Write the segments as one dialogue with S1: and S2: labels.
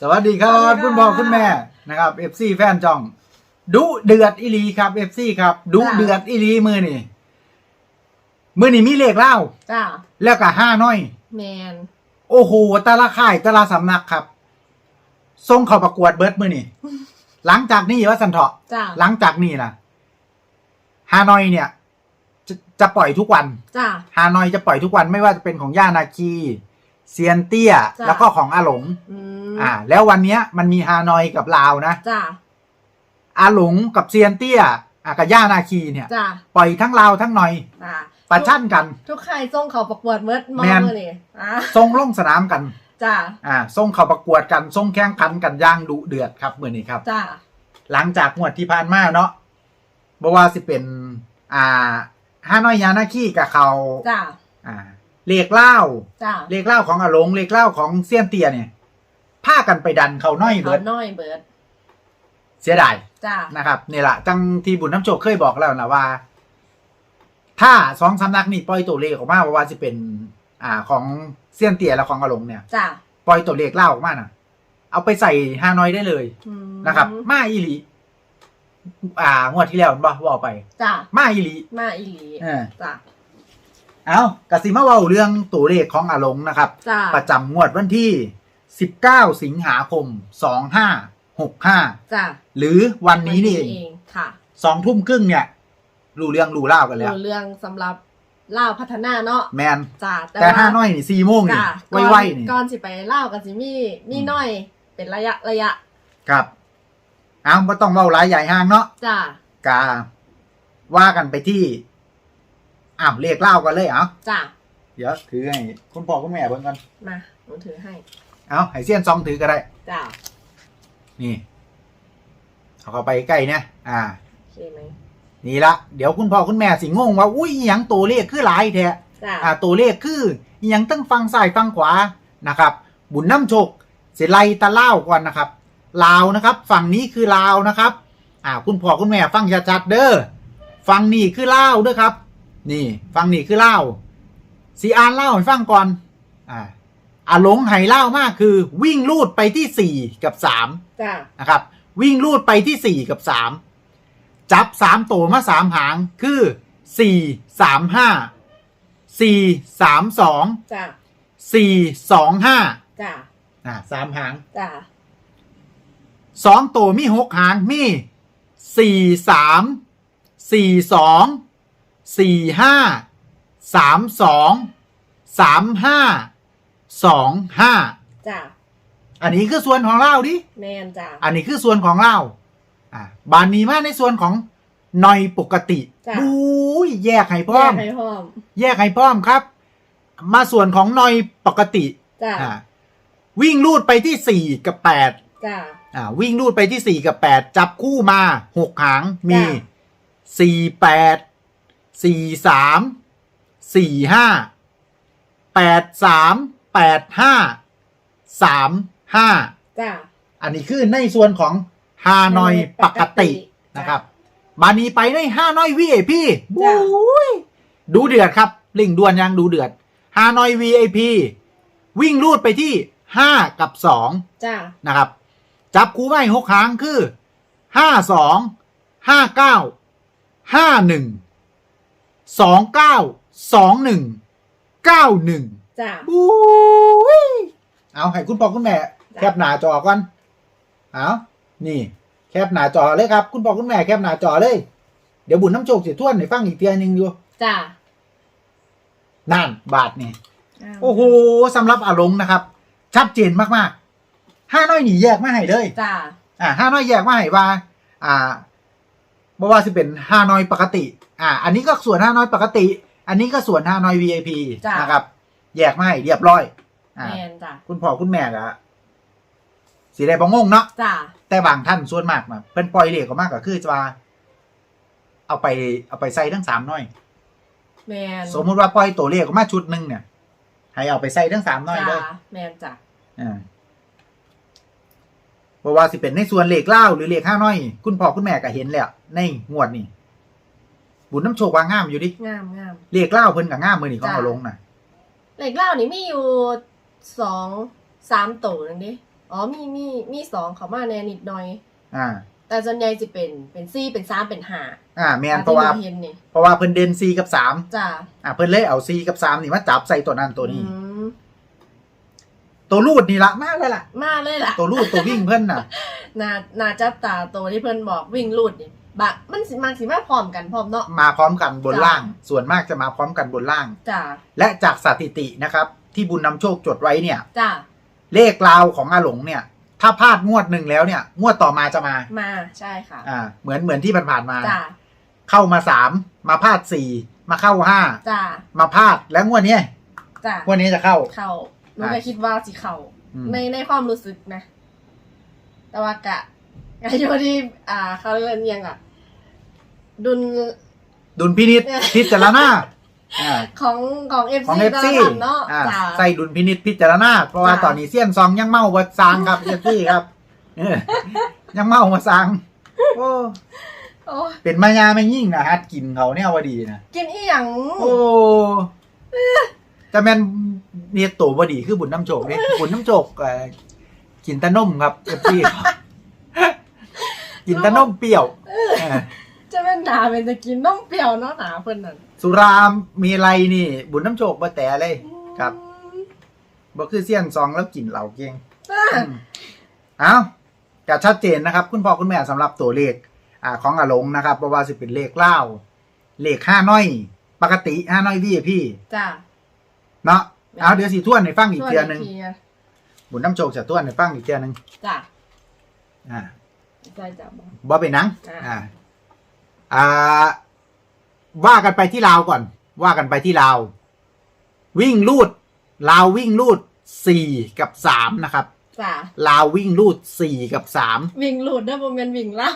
S1: สวัสดีครับ
S2: สวัสดีค่ะ
S1: คุณพ่อคุณแม่นะครับเอฟซีแฟนจองดุเดือดอีหลีครับเอฟซีครับดุเดือดอีหลีมือนี่มือนี่มีเลขเล่า
S2: จ้า
S1: แล้วก็ห้าน้อย
S2: แมน
S1: โอ้โหแต่ละค่ายแต่ละสำนักครับส่งเข้าประกวดเบิร์ดมือนี่หลังจากนี้ว่าสันเถาะ
S2: จ้า
S1: หลังจากนี้ล่ะฮานอยเนี่ย จะจะปล่อยทุกวัน
S2: จ้า
S1: ฮานอยจะปล่อยทุกวันไม่ว่าจะเป็นของย่านาคี เซียนเตี้ย
S2: จ้ะ
S1: แล้วก็ของอาหลง
S2: อืม
S1: อ่า แล้ววันเนี้ยมันมีฮานอยกับลาวนะ
S2: จ้า
S1: อาหลงกับเซียนเตี้ยอะกับย่านาคีเนี่ย
S2: จ้า
S1: ปล่อยทั้งลาวทั้งหน่อย
S2: จ้า
S1: ประชันกัน
S2: ทุกใครส่งเขาประกวดเมิดมอ
S1: แม่น
S2: เลยอ่า
S1: ทรงลงสนามกัน
S2: จ้า
S1: อ่าทรงเข้าประกวดกันทรงแข่งขันกันอย่างดุเดือดครับเมื่อนี้ครับ
S2: จ้า
S1: หลังจากงวดที่ผ่านมาเนาะบอกว่าสิเป็น อ่าฮานอยยานาคีกับเขา
S2: จ้า
S1: อ่า เลขเล่า
S2: จ้า
S1: เลขเล่าของอาหลง เลขเล่าของเซียนเตี้ยเนี่ยพากันไปดันเขาน้อย
S2: เขา
S1: เบิด
S2: น้อยเบิร์ด
S1: เสียดาย
S2: จ้า
S1: นะครับนี่แหละจังที่บุญน้ำโชคเคยบอกแล้วนะว่า ถ้าสองสำนักนี่ปล่อยตัวเลขออกมาว่าจะเป็น อ่าของเซียนเตียและของอาหลงเนี่ย
S2: จ้า
S1: ปล่อยตัวเลขเล่าออกมาน่ะ เอาไปใส่ฮานอยได้เลย
S2: อืม
S1: นะครับ มาอีหลี อ่างวดที่แล้วบอกว่าไป
S2: จ้า
S1: มาอีหลี
S2: มาอีหลี
S1: เออ
S2: จ้า
S1: เอากสิมาเว้าเรื่องตัวเลขของอาหลงนะครับ
S2: จ้า
S1: ประจำงวดวันที่ 19 สิงหาคม 2565
S2: จ้า
S1: หรือวันนี้นี่เอง
S2: เองค่ะ
S1: สองทุ่มครึ่งเนี่ย รู้เรื่องรู้เล่าวกันแล้ว
S2: รู้เรื่องสำหรับเล่าวพัฒนาเนาะ
S1: แมน
S2: จ้า
S1: แต่ห้าน้อยนี่สี่โมงนี่
S2: จ้า
S1: ไวๆนี่
S2: ก่อนสิไปเล่าวกันสิมีมีน้อย เป็นระยะระยะ
S1: ครับ เอาไม่ต้องเว้าหลายใหญ่ห้างเนาะ
S2: จ้ากา
S1: ว่ากันไปที่ อ้าวเรียกเล่ากันเลยเอา
S2: จ้า
S1: เดี๋ยวถือให้คุณพ่อคุณแม่เบิ่งกัน
S2: มาหนูถือให้
S1: เอาให้เสี้ยนซองถือก็ได้
S2: จ้า
S1: นี่เอาเข้าไปใกล้เนี่ยอ่า
S2: โอเคไหม
S1: นี่ละเดี๋ยวคุณพ่อคุณแม่สิงงว่าอุ้ยอหยังตัวเลขคือหลายแท้
S2: จ้า
S1: อ่าตัวเลขคืออหยังตั้งฟังซ้ายฟังขวานะครับ บุญน้ำโชคเสไลตะเล่าวก่อนนะครับลาวนะครับ ฝั่งนี้คือลาวนะครับ อ่า คุณพ่อคุณแม่ฟังชัดๆเด้อฝั่งนี้คือลาวเด้อครับ นี่ฝั่งนี้คือลาวสีอ่านเล่าให้ฟังก่อน อ่าอาหลงไหเล่ามากคือ วิ่งลูดไปที่สี่กับสาม
S2: จ้า
S1: นะครับ วิ่งลูดไปที่สี่กับสามจับสามตัวมาสามหางคือสี่สามห้าสี่สามสอง
S2: จ้า
S1: สี่สองห้า
S2: จ้า
S1: อ่าสามหาง
S2: จ้า
S1: สองตัวมีหกหางมีสี่สามสี่สอง สี่ห้าสามสองสามห้าสองห้า
S2: จ้า
S1: อันนี้คือส่วนของเล่าดิ
S2: แมนจ้า
S1: อันนี้คือส่วนของเราอ่าบานนี้มาในส่วนของหน่อยปกติ
S2: จ้ะ
S1: บู๊ยแยกให้พร้
S2: แย
S1: อม
S2: กให้พร้อม
S1: แยกให้พร้อมครับ มาส่วนของหน่อยปกติ
S2: จ้า
S1: อ่าวิ่งลูดไปที่สี่กับแปด
S2: จ้า
S1: อ่าวิ่งลูดไปที่สี่กับแปดจับคู่มาหกหางมี
S2: จ้ะ
S1: สี่แปด สี่สามสี่ห้าแปดสามแปดห้าสามห้า
S2: จ้า
S1: อันนี้คือในส่วนของฮานอยปกตินะครับบานีไปในฮานอยวีไอพี
S2: จ้ะ
S1: ดูเดือดครับลิงด่วนยังดูเดือดฮานอย VIP วิ่งลูดไปที่ห้ากับสอง
S2: จ้า
S1: นะครับ จับคู่ไว้หกครั้งคือห้าสองห้าเก้าห้าหนึ่ง สองเก้าสองหนึ่งเก้าหนึ่ง
S2: จ้า
S1: อุ้ยเอาให้คุณพ่อคุณแม่
S2: จ้ะ
S1: แคปหน้าจอก่อนเอานี่ แคปหน้าจอเลยครับ คุณพ่อคุณแม่แคปหน้าจอเลย เดี๋ยวบุญน้ำโชคสิทวนให้ฟังอีกเทียหนึงอยู่
S2: จ้า
S1: นั่นบาทนี่โอ้โหสำหรับอารมณ์นะครับ ชัดเจนมากๆห้าน้อยหนีแยกมาให้เลย
S2: จ้า
S1: อ่าห้าน้อยแยกมาให้ว่า อ่าบ่ว่าสิเป็นห้าน้อยปกติ อ่า อันนี้ก็ส่วนห้าน้อยปกติ อันนี้ก็ส่วนห้าน้อย VIP
S2: จ้ะ
S1: นะครับ แยกมาให้เรียบร้อย อ่า
S2: แมนจ้า
S1: คุณพ่อคุณแม่ก็สีได้บองงเนาะ
S2: จ้า
S1: แต่บางท่านส่วนมากนะเป็นปล่อยเหล็กออกมากก็คือจะว่า เอาไปเอาไปใส่ทั้งสามน้อย
S2: แมน
S1: สมมุติว่าปล่อยตัวเลขออกมาชุดหนึ่งเนี่ย ให้เอาไปใส่ทั้งสามน้อยเลย
S2: จ้าแมนจ้า
S1: อ่าเพราะว่าสิเป็นในส่วนเลขเล่าหรือเลขห้าน้อย คุณพ่อคุณแม่ก็เห็นแล้วในงวดนี่ บุญน้ำโชควางงามอยู่ดิ
S2: งามงาม
S1: เลขเล่าเพิ่นกับงามมือนี่เขา
S2: จ้ะ
S1: เอาลงนะ
S2: เหล็กเหล่านี่มีอยู่สองสามตัวนึงดิอ๋อมีมีมีสองเขามาแน่นิดหน่อย
S1: อ่า
S2: แต่ส่วนใหญ่จะเป็นเป็นซี่เป็นสามเป็นห้า
S1: อ่าแมน
S2: ตม
S1: เพราะว่า
S2: ที่หนูเห็นนี่
S1: เพราะว่าเพิ่นเด่น4กับ3
S2: จ้า
S1: อ่าเพิ่นเลยเอา4กับ3นี่มาจับใส่ตัวนั้นตัวนี้
S2: อืม
S1: ตัวรูดนี่ละมากเลยล่ะ
S2: มาเลยล่ะ
S1: ตัวรูดตัววิ่งเพิ่นน่ะ
S2: นานาจับตาตัวที่เพิ่นบอกวิ่งลูดนี่ บะมันสิมันสิมาพร้อมกันพร้อมเนาะ
S1: มาพร้อมกันบน
S2: จ้ะ
S1: ล่าง ส่วนมากจะมาพร้อมกันบนล่าง
S2: จ้า
S1: และจากสถิตินะครับ ที่บุญนำโชคจดไว้เนี่ย
S2: จ้า
S1: เลขราวของอาหลงเนี่ย ถ้าพลาดงวดหนึ่งแล้วเนี่ย งวดต่อมาจะมา
S2: มาใช่ค่ะ
S1: อ่า เหมือนเหมือนที่ผ่านๆมา
S2: จ้า
S1: เข้ามาสามมาพลาดสี่มาเข้าห้า
S2: จ้า
S1: มาพลาดแล้วงวดเนี้ย
S2: จ้าง
S1: วดนี้จะเข้า
S2: เข้าหนู
S1: อะ
S2: ก็คิดว่าสิเข้า
S1: อืม
S2: ในในความรู้สึกนะ แต่ว่ากะกะอยู่ที่อ่าเขาเรียกยังอะ ดุล
S1: ดุลพินิษพิจารณาอ่า
S2: ของของเอฟ
S1: ของ
S2: ซี
S1: เอฟ
S2: แต่
S1: ซี
S2: ละท่านเนาะ
S1: อ่า
S2: จ้า
S1: ใส่ดุลพินิษพิจารณาเพราะว่า
S2: จ้ะ
S1: ตอนนี้เซียนซองยังเมาวัดซางครับเอฟซีครับเออยังเมามาซางโอ้
S2: โอ้
S1: เป็นมายาไม่ยิ่งนะฮัดกินเขาเนี่ยว่าดีนะ
S2: กินอีหยัง
S1: โอ้แต่แมนเนี่ยโตวบ่ดีคือบุญน้ำโจกเนี่ยบุญน้ำโจกเอ่อกินแตะนมครับเอฟซีกินแตะนมเปรี้ยวเออ
S2: จะเป็นหนาเป็นจะกินน้องเปรี้ยวเนาะหนาเพิ่นนั่น
S1: สุรามีอะไรนี่ บุญน้ำโจกบ่แต่เลย ครับบ่คือเสี้ยนซองแล้วกินเหล่าเก่ง
S2: อ่า
S1: อืมเอ้าก็ชัดเจนนะครับ คุณพ่อคุณแม่สำหรับตัวเลขอ่าของอาหลงนะครับเพราะว่าสิเป็นเลขเล่าเลขห้าน้อย ปกติห้าน้อยพี่พี่
S2: จ้า
S1: เนาะเอาเดี๋ยวสิทวนในฟังอีกเทื่อหนึง
S2: ช่วยทีอะ
S1: บุญน้ำโจกจะทวนในฟังอีกเทื่อหนึง
S2: จ้า
S1: อ่า
S2: ใจจับบ่
S1: บ่เป็นหนัง
S2: อ่า
S1: อ่า อ่าว่ากันไปที่ลาวก่อน ว่ากันไปที่ลาว วิ่งลูดลาววิ่งลูดสี่กับสามนะครับ
S2: จ้า
S1: ลาววิ่งลูดสี่กับสาม
S2: วิ่งหลุดได้บ่แม่นวิ่งเล่า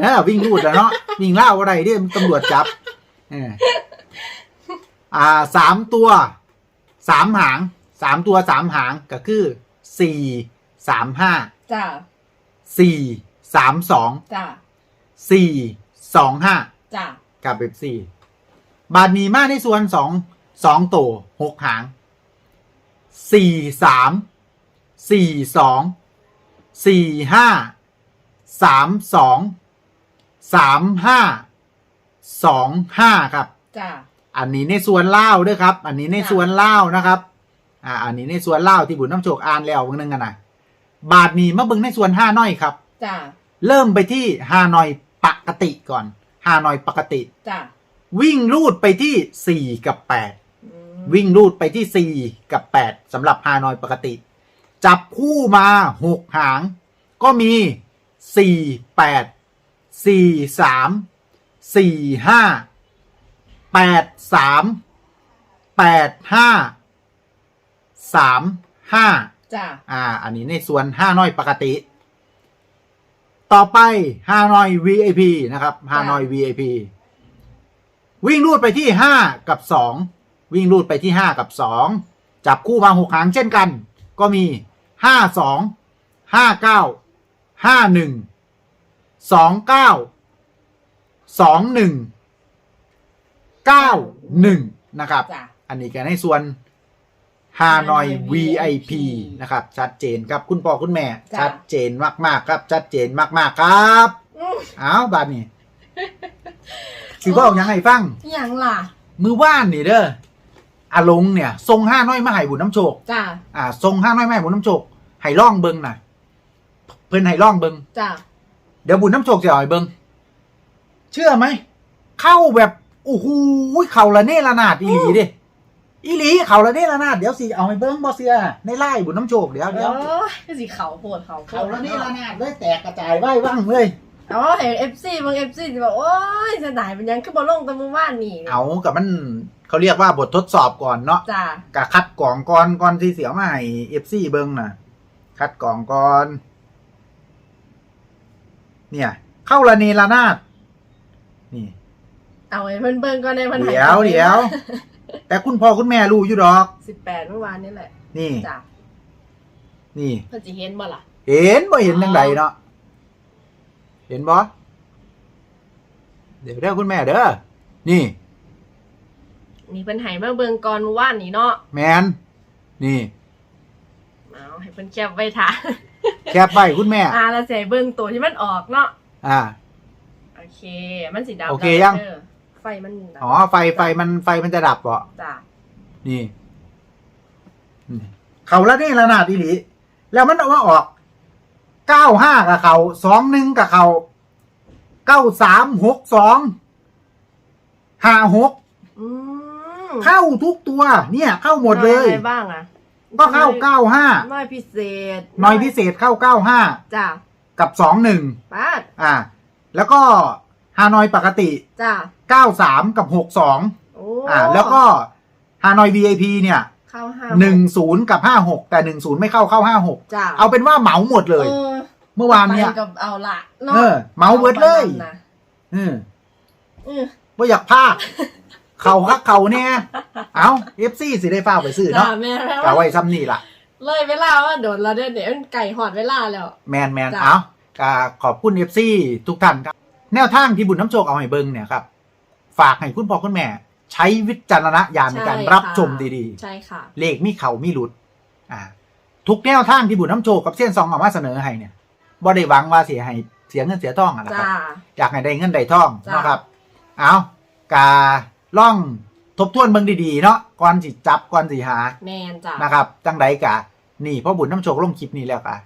S1: เออวิ่งรูดแล้วเนาะวิ่งเล่าอะไรเดี่ยตำรวจจับเอออ่าสามตัวสามหางสามตัวสามหางก็คือสี่สามห้า
S2: จ้า
S1: สี่สามสอง
S2: จ้า
S1: สี่ สองห้า
S2: จ้า
S1: กับเบบสี่บาทมีมาในส่วนสองสองตัวหกหางสี่สามสี่สองสี่ห้าสามสองสามห้าสองห้าครับ
S2: จ้า
S1: อันนี้ในส่วนเล่าวด้วยครับ อันนี้ในส่วนเล่าวนะครับ อ่า อันนี้ในส่วนเล่าวที่บุญน้ำโชคอ่านแล้วเบิ่งนึงกันนะบาทนี้มาเบิ่งในส่วนห้าน้อยครับ
S2: จ้า
S1: เริ่มไปที่ฮานอย ปกติก่อนฮานอยปกติ
S2: จ้า
S1: วิ่งลูดไปที่สี่กับแปด
S2: อืม
S1: วิ่งลูดไปที่สี่กับแปดสำหรับฮานอยปกติ จับคู่มาหกหาง ก็มีสี่แปดสี่สามสี่ห้าแปดสามแปดห้าสามห้า
S2: จ้า
S1: อ่า อันนี้ในส่วนห้าน้อยปกติ ต่อไปห้าน้อย VIP นะครับห้าน้อย VIP วิ่งรูดไปที่ห้ากับสองวิ่งรูดไปที่ห้ากับสองจับคู่มาหกหางเช่นกัน ก็มีห้าสองห้าเก้าห้าหนึ่งสองเก้าสองหนึ่งเก้าหนึ่งนะครับ
S2: จ้า
S1: อันนี้ก็ในส่วน ฮานอย VIP นะครับ ชัดเจนครับคุณพ่อคุณแม่
S2: จ้ะ
S1: ชัดเจนมากๆครับ ชัดเจนมากๆครับ
S2: อืม
S1: อ้าวบาดนี้สิบอกยังไงฟัง
S2: อหยังล่ะ
S1: มือว่านนี่เด้ออาลงเนี่ย ทรงห้าน้อยมาให้บุญน้ำโชค
S2: จ้า
S1: อ่า ทรงห้าน้อยมาให้บุญน้ำโชคให้ล่องเบิงน่ะ เพิ่นให้ล่องเบิง
S2: จ้า
S1: เดี๋ยวบุญน้ำโชคจะเอาให้เบิงเชื่อไหม เข้าแบบโอ้โหเข่าละเนระนาดอีหลีเดิ อีหลีเข่าละเนระนาดเดี๋ยวสิเอาให้เบิงบอเสือในไล่บุญน้ำโชคเดี๋ยวเดี๋ยว
S2: โอ้ยคือสิเขาโพดเขาโพ
S1: เข่า
S2: ด
S1: ละเนระนาดเลยแตกกระจายไหว้ว่างเลย
S2: อ๋อเห็นเอฟซีบางเอฟซีจะบอกโอ้ยจะไหนเป็นยังขึ้นมาลงแตะมือว่านนี่
S1: เอากับมันเขาเรียกว่าบททดสอบก่อนเนาะ
S2: จ้า
S1: กะคัดกล่องก่อนก่อนที่เสียวมาให้เอฟซีเบิงน่ะ คัดกล่องก่อน เนี่ย เข้าละเนระนาดนี่
S2: เอาไว้เพิ่นเบิ่งก่อนในเพิ่นให้
S1: เดี๋ยวเดี๋ยว แต่คุณพ่อคุณแม่รู้อยู่ดอก
S2: สิบแปดเมื่อวานนี่แหละ
S1: นี่
S2: จ้า
S1: นี่
S2: เพิ่นสิเห็นบ่ล่ะ
S1: เห็นบ่เห็นยังไงเนาะเห็นบ่เดี๋ยวเด้อคุณแม่เด้อนี่
S2: นี่เพิ่นให้มาเบิ่งก่อนเมื่อวานนี่เนาะ
S1: แมนนี่
S2: เอาให้เพิ่นแคปไว้ท่า
S1: แคบไว้คุณแม่
S2: อ่าแล้วเสียเบิ่งตัวที่มันออกเนาะ
S1: อ่า
S2: โอเค มันสีดำ
S1: โอเคยัง
S2: ด้อ ไฟมันดำ
S1: อ๋อไฟไฟมันไฟมันจะดับเหรอ
S2: จ้ะ
S1: นี่นี่ เขาละนี่ละนาดอีหลี แล้วมันเอาว่าออกเก้าห้ากับเขาสองหนึ่งกับเขาเก้าสามหกสองห้าหก
S2: อืม
S1: เข้าทุกตัว เนี่ย เข้าหมดเลย
S2: น้ออะไรบ้างอะ
S1: ก็เข้าเก้าห้า
S2: น้อยพิเศษ
S1: น้อยพิเศษเข้าเก้าห้า
S2: จ้ะ
S1: กับสองหนึ่ง
S2: ป้าด
S1: อ่า แล้วก็ฮานอยปกติ
S2: จ้ะ
S1: เก้าสามกับหกสอง
S2: โอ้
S1: อ่าแล้วก็ฮานอย VIP เนี่ย
S2: เข้าห้า
S1: หนึ่งศูนย์กับห้าหกแต่หนึ่งศูนย์ไม่เข้าเข้าห้าหก
S2: จ้ะ
S1: เอาเป็นว่าเหมาหมดเลย
S2: ออ
S1: เมื่อวานเนี่ย
S2: ไปกับเอาละ
S1: เออเหมาเบิดเลย
S2: อาไปนั่นนะ
S1: เออ
S2: เออ
S1: ว่าอยากพากเขาคักเขาเนี่ยเอาเอฟซีสิได้ฟ้าวไปซื้อ
S2: จ้ะ
S1: เนาะ
S2: แม่แม่
S1: กะไว้ซ้ำนี่ล่ะ
S2: เลยเวลาว่าโดนเราเดี๋ยวเดี๋ยวไก่หอดเวลาแล้ว
S1: แมนแมน
S2: จ้ะ
S1: เอากะขอบคุณเอฟซีทุกท่านครับ แนวทางที่บุญน้ำโชคเอาให้เบิ้งเนี่ยครับ ฝากให้คุณพ่อคุณแม่ ใช้วิจารณญาณในการรับชมดี
S2: ใช่ค่ะ
S1: ๆเลขมีเขามีหลุด อ่า ทุกแนวทางที่บุญน้ำโชคกับเส้นซองเอามาเสนอให้เนี่ยบ่ได้หวังว่าเสียให้เสียเงินเสียทองอะนะค
S2: จ้า
S1: รับ อยากให้ได้เงินได้ทอง
S2: จ้ะ
S1: เนาะครับ เอากาล่องทบทวนเบิ่งดีๆเนาะก่อนสิจับก่อนสิหา
S2: แมนจ้า
S1: นะครับจังใดกะ นี่พ่อบุญน้ำโชคลงคลิปนี้แล้วกะ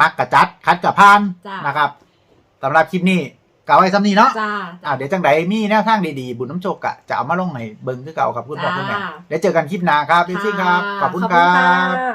S1: มักกะจัดคัดกะพาน
S2: จ้า
S1: นะครับสำหรับคลิปนี้ กะไว้ซ้ำนี้เนาะ
S2: จ้า
S1: อ่าเดี๋ยวจังใดมีแนวทางดีๆ บุญน้ำโชคกะจะเอามาลงให้เบิ่งคือเก่าครับคุณพ่อคุณแม่
S2: จ้า
S1: เดี๋ยวเจอกันคลิปหน้าครับพี่ซี่ครับ ขอบคุณค
S2: ข
S1: รั
S2: อบคุณ
S1: บ
S2: ค่ะ